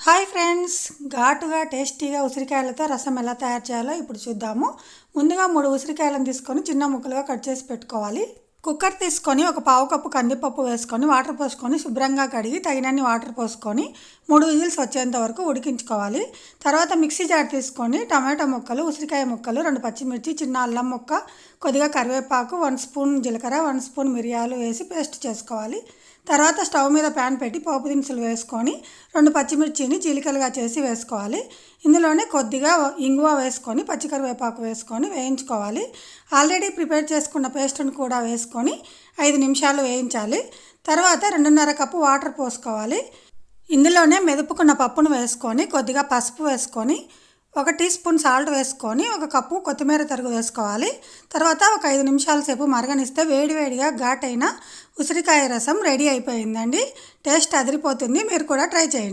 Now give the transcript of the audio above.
Hi friends ఘాటుగా టేస్టీగా ఉసిరికాయలతో రసం ఎలా తయారు చేయాలో ఇప్పుడు చూద్దాము. ముందుగా మూడు ఉసిరికాయలను తీసుకొని చిన్న ముక్కలుగా కట్ చేసి పెట్టుకోవాలి. కుక్కర్ తీసుకొని ఒక పావు కప్పు కందిపప్పు వేసుకొని వాటర్ పోసుకొని శుభ్రంగా కడిగి తగినన్ని వాటర్ పోసుకొని మూడు విజిల్స్ వచ్చేంత వరకు ఉడికించుకోవాలి. తర్వాత మిక్సీ జార్ తీసుకొని టమాటా ముక్కలు ఉసిరికాయ ముక్కలు రెండు పచ్చిమిర్చి చిన్న అల్లం ముక్క కొద్దిగా కరివేపాకు వన్ స్పూన్ జీలకర్ర వన్ స్పూన్ మిరియాలు వేసి పేస్ట్ చేసుకోవాలి. తర్వాత స్టవ్ మీద ప్యాన్ పెట్టి పోపు దినుసులు వేసుకొని రెండు పచ్చిమిర్చిని చీలికలుగా చేసి వేసుకోవాలి. ఇందులోనే కొద్దిగా ఇంగువ వేసుకొని పచ్చికరివేపాకు వేసుకొని వేయించుకోవాలి. ఆల్రెడీ ప్రిపేర్ చేసుకున్న పేస్ట్ని కూడా వేసుకొని ఐదు నిమిషాలు వేయించాలి. తర్వాత రెండున్నర కప్పు వాటర్ పోసుకోవాలి. ఇందులోనే మెదుపుకున్న పప్పును వేసుకొని కొద్దిగా పసుపు వేసుకొని ఒక టీ స్పూన్ సాల్ట్ వేసుకొని ఒక కప్పు కొత్తిమీర తరుగు వేసుకోవాలి. తర్వాత ఒక ఐదు నిమిషాల సేపు మరగనిస్తే వేడివేడిగా ఘాటైన ఉసిరికాయ రసం రెడీ అయిపోయిందండి. టేస్ట్ అదిరిపోతుంది. మీరు కూడా ట్రై చేయండి.